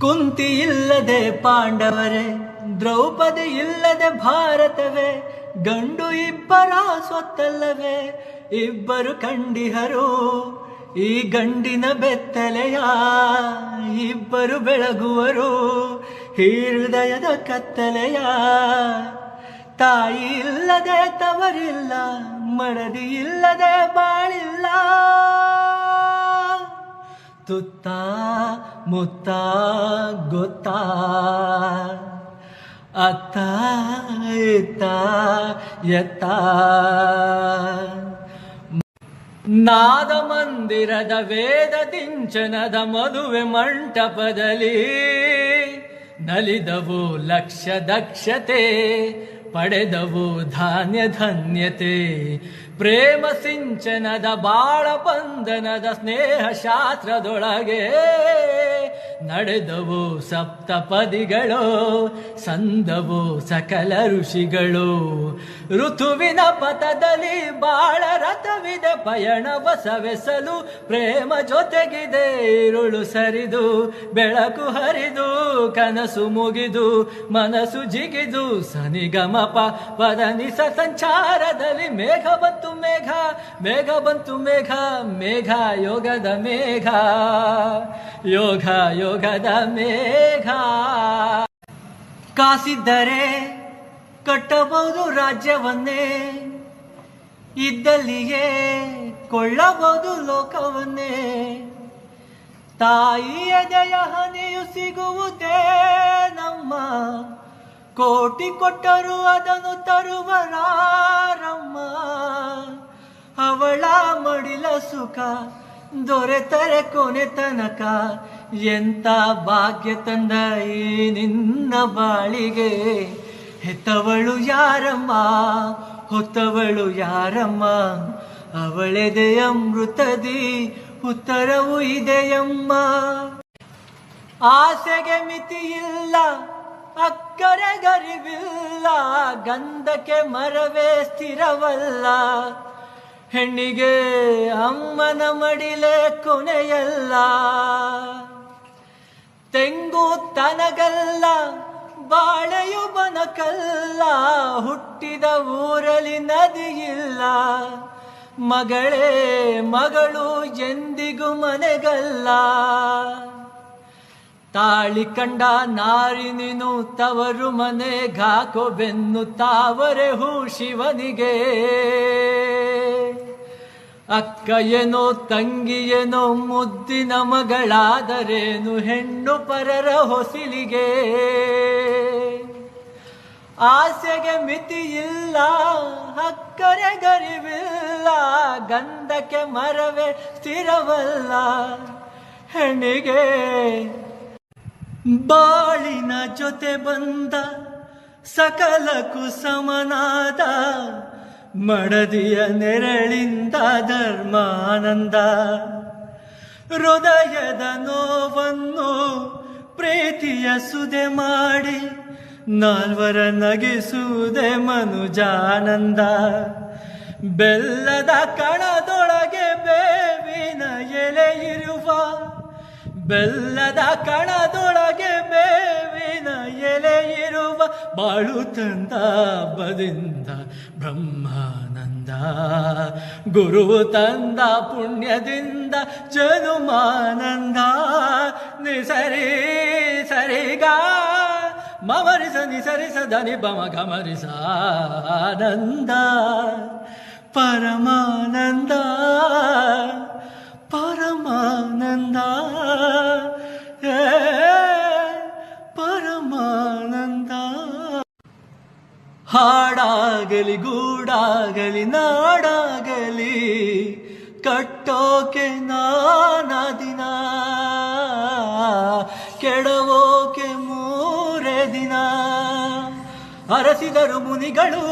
ಕುಂತಿ ಇಲ್ಲದೆ ಪಾಂಡವರೇ, ದ್ರೌಪದಿ ಇಲ್ಲದೆ ಭಾರತವೇ, ಗಂಡು ಇಬ್ಬರ ಸ್ವತ್ತಲ್ಲವೇ, ಇಬ್ಬರು ಕಂಡಿಹರು, ಈ ಗಂಡಿನ ಬೆತ್ತಲೆಯ ಇಬ್ಬರು ಬೆಳಗುವರು, ಈ ಹೃದಯದ ಕತ್ತಲೆಯ ತಾಯಿ ಇಲ್ಲದೆ ತವರಿಲ್ಲ, ಮಡದಿ ಇಲ್ಲದೆ ಬಾಳಿಲ್ಲ. ತುತ್ತ ಮುತ್ತ ಗೊತ್ತ? ಅತ್ತ ಇತ್ತ ಎತ್ತ? ನಾದ ಮಂದಿರದ ವೇದ ದಿಂಚನದ ಮದುವೆ ಮಂಟಪದಲ್ಲಿ ನಲಿದವು ಲಕ್ಷ ದಕ್ಷತೆ. ಪಡೆದವು ಧಾನ್ಯ ಧನ್ಯತೆ. ಪ್ರೇಮ ಸಿಂಚನದ ಬಾಳ ಬಂಧನದ ಸ್ನೇಹ ಶಾಸ್ತ್ರದೊಳಗೆ ನಡೆದವು ಸಪ್ತಪದಿಗಳು ಸಂದವು ಸಕಲ ಋಷಿಗಳು. ಋತುವಿನ ಪಥದಲ್ಲಿ ಬಾಳ ರಥವಿದೆ ಪಯಣ ಬಸವೆಸಲು ಪ್ರೇಮ ಜೊತೆಗಿದೆ. ಇರುಳು ಸರಿದು, ಬೆಳಕು ಹರಿದು, ಕನಸು ಮುಗಿದು, ಮನಸ್ಸು ಜಿಗಿದು ಸನಿಗಮಪ ಪದನಿಸ ಸಂಚಾರದಲ್ಲಿ ಮೇಘ ಬಂತು ಮೇಘ ಮೇಘ ಬಂತು ಮೇಘ ಮೇಘ ಯೋಗದ ಮೇಘ, ಯೋಗ ಯೋಗದ ಮೇಘ. ಕಾಸಿದ್ದರೆ ಕಟ್ಟಬಹುದು ರಾಜ್ಯವನ್ನೇ, ಇದ್ದಲ್ಲಿಯೇ ಕೊಳ್ಳಬಹುದು ಲೋಕವನ್ನೇ. ತಾಯಿ ಜಯ ಹನಿಯು ಸಿಗುವುದೇ ನಮ್ಮ ಕೋಟಿ ಕೊಟ್ಟರು ಅದನ್ನು ತರುವರಾರಮ್ಮ. ಅವಳ ಮಡಿಲ ಸುಖ ದೊರೆತರೆ ಕೊನೆ ತನಕ ಎಂತ ಭಾಗ್ಯ ತಂದ ಈ ನಿನ್ನ ಬಾಳಿಗೆ. ಹೆತ್ತವಳು ಯಾರಮ್ಮ? ಹೊತ್ತವಳು ಯಾರಮ್ಮ? ಅವಳೆದೆ ಅಮೃತದಿ ಉತ್ತರವು ಇದೆಯಮ್ಮ. ಆಸೆಗೆ ಮಿತಿ ಇಲ್ಲ ಅಕ್ಕರೆ ಗರಿವಿಲ್ಲ, ಗಂಧಕ್ಕೆ ಮರವೇ ಸ್ಥಿರವಲ್ಲ. ಹೆಣ್ಣಿಗೆ ಅಮ್ಮನ ಮಡಿಲೆ ಕೊನೆಯಲ್ಲ. ತೆಂಗು ತನಗಲ್ಲ ಬಾಳೆಯು ಬನಕಲ್ಲ ಹುಟ್ಟಿದ ಊರಲ್ಲಿ ನದಿಯಿಲ್ಲ ಮಗಳೇ, ಮಗಳು ಎಂದಿಗೂ ಮನೆಗಲ್ಲ. ತಾಳಿ ಕಂಡ ನಾರಿನಿನು ತವರು ಮನೆ ಗಾಕೋ ಬೆನ್ನು ತಾವರೆ ಹೂ ಶಿವನಿಗೆ. ಅಕ್ಕ ಏನೋ ತಂಗಿ ಏನೋ ಮುದ್ದಿನ ಮಗಳಾದರೇನು ಹೆಣ್ಣು ಪರರ ಹೊಸಿಲಿಗೆ? ಆಸೆಗೆ ಮಿತಿ ಇಲ್ಲ ಹಕ್ಕರೆ ಗರಿವಿಲ್ಲ, ಗಂಧಕ್ಕೆ ಮರವೇ ಸ್ಥಿರವಲ್ಲ, ಹೆಣ್ಣಿಗೆ. ಬಾಳಿನ ಜೊತೆ ಬಂದ ಸಕಲಕ್ಕೂ ಸಮನಾದ ಮಡದಿಯ ನೆರಳಿಂದ ಧರ್ಮಾನಂದ. ಹೃದಯದ ನೋವನ್ನು ಪ್ರೀತಿಯ ಸುದೆ ಮಾಡಿ, ನಾಲ್ವರ ನಗಿಸುವುದೇ ಮನುಜಾನಂದ. ಬೆಲ್ಲದ ಕಣದೊಳಗೆ ಬೇವಿನ ಎಲೆ ಇರುವ, ಬೆಲ್ಲದ ಕಣದೊಳಗೆ ಇರುವ ಬಾಳು ತಂದ ಬದಿಂದ ಬ್ರಹ್ಮಾನಂದ ಗುರು ತಂದ ಪುಣ್ಯದಿಂದ ಜನುಮಾನಂದ ನಿಸರಿ ಸರಿಗ ಮಮರಿಸ ನಿಸರಿಸ ಧನಿ ಬಮ ಗಮರಿಸ ಆನಂದ ಪರಮಾನಂದ ಪರಮಾನಂದ ಹಾಡಾಗಲಿ, ಗೂಡಾಗಲಿ, ನಾಡಾಗಲಿ, ಕಟ್ಟೋಕೆ ನಾನ ದಿನ, ಕೆಡವೋಕೆ ಮೂರೆ ದಿನ. ಅರಸಿದರು ಮುನಿಗಳು,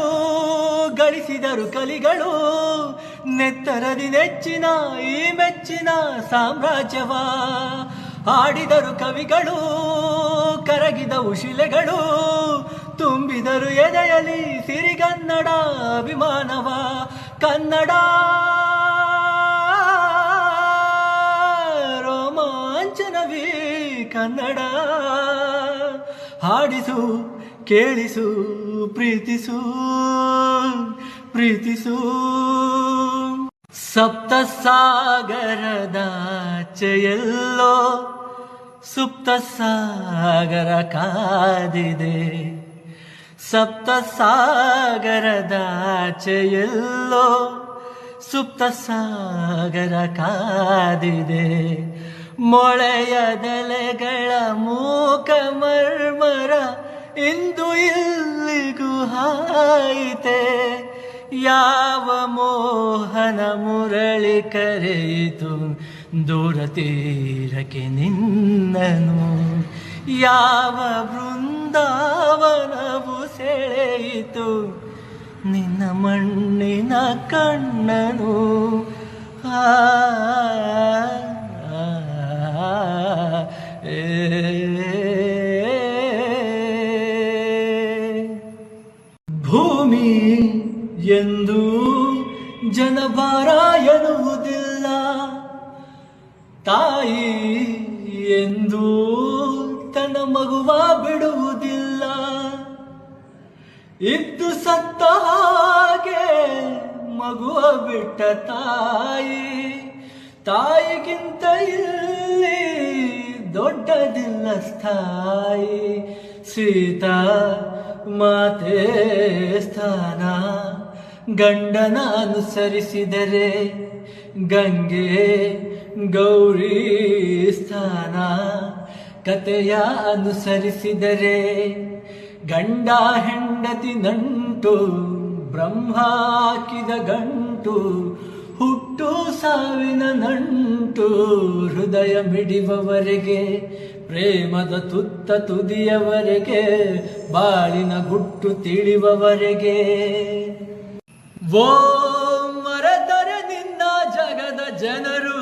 ಗಳಿಸಿದರು ಕಲಿಗಳು, ನೆತ್ತರದಿ ನೆಚ್ಚಿನ, ಈ ಮೆಚ್ಚಿನ ಸಾಮ್ರಾಜ್ಯವ. ಹಾಡಿದರು ಕವಿಗಳು, ಕರಗಿದವು ಶಿಲೆಗಳು ತುಂಬಿದರು ಎದೆಯಲಿ ಸಿರಿಗನ್ನಡ ಅಭಿಮಾನವ. ಕನ್ನಡ ರೋಮಾಂಚನವೀ ಕನ್ನಡ. ಹಾಡಿಸು, ಕೇಳಿಸು, ಪ್ರೀತಿಸು ಪ್ರೀತಿಸು. ಸಪ್ತ ಸಾಗರದಾಚೆಯಲ್ಲೋ ಸುಪ್ತ ಸಾಗರ ಕಾದಿದೆ. ಸಪ್ತ ಸಾಗರದಾಚೆಯಲ್ಲೋ ಸುಪ್ತ ಸಾಗರ ಕಾದಿದೆ. ಮೊಳೆಯದಲೆಗಳ ಮೂಕ ಮರ್ಮರ ಇಂದು ಇಲ್ಲಿಗೂ ಹಾಯಿತೆ. ಯಾವ ಮೋಹನ ಮುರಳಿ ಕರೆಯಿತು ದೂರ ತೀರಕ್ಕೆ ನಿನ್ನನು. ಯಾವ ಬೃಂದಾವನವು ಸೆಳೆಯಿತು. ನಿನ್ನ ಮಣ್ಣಿನ ಕಣ್ಣನು. ಆ, ಭೂಮಿ ಎಂದು ಜನಭಾರ ಇದ್ದು ಸತ್ತ ಹಾಗೆ ಮಗುವ ಬಿಟ್ಟ ತಾಯಿ. ತಾಯಿಗಿಂತ ಇಲ್ಲಿ ದೊಡ್ಡದಿಲ್ಲ ಸ್ಥಾಯಿ. ಸೀತಾ ಮಾತೆ ಸ್ಥಾನ, ಗಂಡನ ಅನುಸರಿಸಿದರೆ ಗಂಗೆ ಗೌರಿ ಸ್ಥಾನ. ಕತೆಯ ಅನುಸರಿಸಿದರೆ ಗಂಡ ಹೆಂಡತಿ ನಂಟು, ಬ್ರಹ್ಮ ಹಾಕಿದ ಗಂಟು, ಹುಟ್ಟು ಸಾವಿನ ನಂಟು, ಹೃದಯ ಮಿಡಿವವರೆಗೆ, ಪ್ರೇಮದ ತುತ್ತ ತುದಿಯವರೆಗೆ, ಬಾಳಿನ ಗುಟ್ಟು ತಿಳಿವವರೆಗೆ. ಓ ಮರೆತರೆ ನಿನ್ನ ಜಗದ ಜನರು,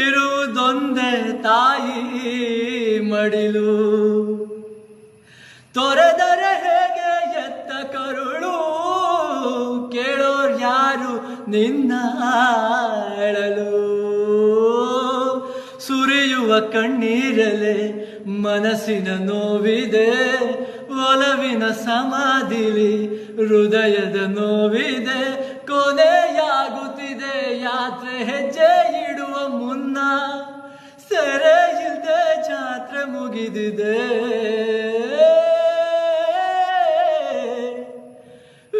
ಇರುವುದೊಂದೇ ತಾಯಿ ಮಡಿಲು. ಯಾರು ನಿನ್ನ ಅಳಲು ಸುರಿಯುವ ಕಣ್ಣೀರಲೆ ಮನಸ್ಸಿನ ನೋವಿದೆ, ಒಲವಿನ ಸಮಾಧಿಲಿ ಹೃದಯದ ನೋವಿದೆ. ಕೊನೆಯಾಗುತ್ತಿದೆ ಯಾತ್ರೆ ಹೆಜ್ಜೆ ಇಡುವ ಮುನ್ನ. ಸೆರೆ ಇಲ್ಲದೆ ಜಾತ್ರೆ ಮುಗಿದಿದೆ.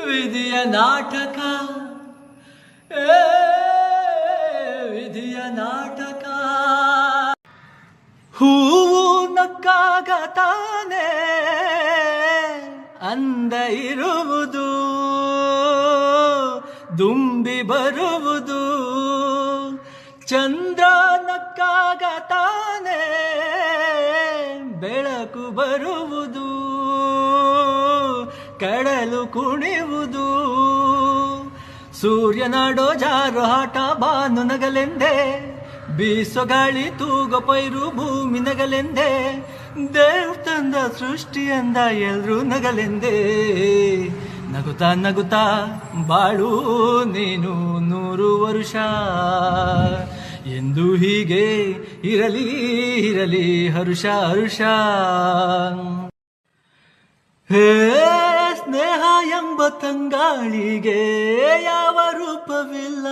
ವಿಧಿಯ ನಾಟಕ ವಿಧಿಯ ನಾಟಕ. ಹೂವು ನಕ್ಕಾಗ ಅಂದ ಇರುವುದು ದುಂಬಿ ಬರುವುದು. ಚಂದ್ರ ನಕ್ಕಾಗ ಬೆಳಕು ಬರುವುದು ಕಡಲು ಕುಣಿಯುವುದು ಸೂರ್ಯನಾಡೋ ಜಾರು ಹಾಟ ಬಾನು ನಗಲೆಂದೇ, ಬೀಸೋ ಗಾಳಿ ತೂಗ ಪೈರು ಭೂಮಿ ನಗಲೆಂದೆ, ದೇವ್ ತಂದ ಸೃಷ್ಟಿಯಂದ ಎಲ್ರೂ ನಗಲೆಂದೇ. ನಗುತ್ತಾ ನಗುತ್ತಾ ಬಾಳು ನೀನು ನೂರು ವರುಷ, ಎಂದು ಹೀಗೆ ಇರಲಿ ಇರಲಿ ಹರುಷ ಹರುಷ. ಹೇ ಸ್ನೇಹ ಎಂಬ ತಂಗಾಳಿಗೆ ಯಾವ ರೂಪವಿಲ್ಲ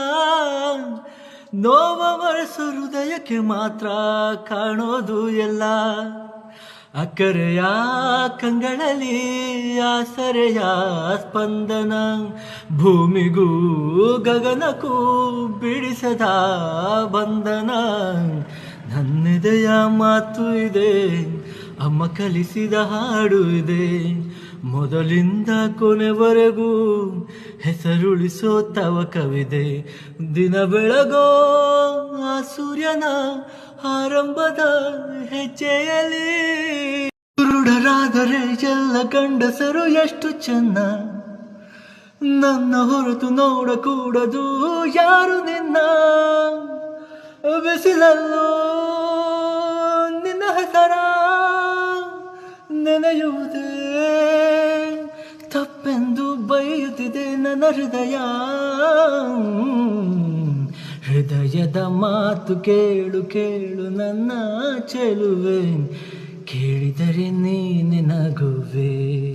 ನೋವ ಮರೆಸು ಹೃದಯಕ್ಕೆ ಮಾತ್ರ ಕಾಣೋದು ಎಲ್ಲ. ಅಕ್ಕರೆಯ ಕಂಗಳಲ್ಲಿ, ಆಸರೆಯ ಸ್ಪಂದನ, ಭೂಮಿಗೂ ಗಗನಕ್ಕೂ ಬಿಡಿಸದ ಬಂಧನ. ನನ್ನೆದೆಯ ಮಾತು ಇದೆ, ಅಮ್ಮ ಕಲಿಸಿದ ಹಾಡು ಇದೆ. ಮೊದಲಿಂದ ಕೊನೆವರೆಗೂ ಹೆಸರುಳಿಸೋ ತವ ಕವಿದೆ ದಿನ ಬೆಳಗೋ ಆ ಸೂರ್ಯನ ಆರಂಭದ ಹೆಜ್ಜೆಯಲ್ಲಿ. ಕುರುಡರಾದರೆ ಎಲ್ಲ ಗಂಡಸರು ಎಷ್ಟು ಚೆನ್ನ. ನನ್ನ ಹೊರತು ನೋಡಕೂಡದು ಯಾರು ನಿನ್ನ. ಬಿಸಿಲಲ್ಲೋ ನಿನ್ನ ಹೆಸರ ನೆನೆಯುವುದೇ. ನನ್ನ ಹೃದಯ. ಹೃದಯದ ಮಾತು ಕೇಳು ಕೇಳು ನನ್ನ ಚೆಲುವೆ. ಕೇಳಿದರೆ ನೀನೆ ನಗುವೆ.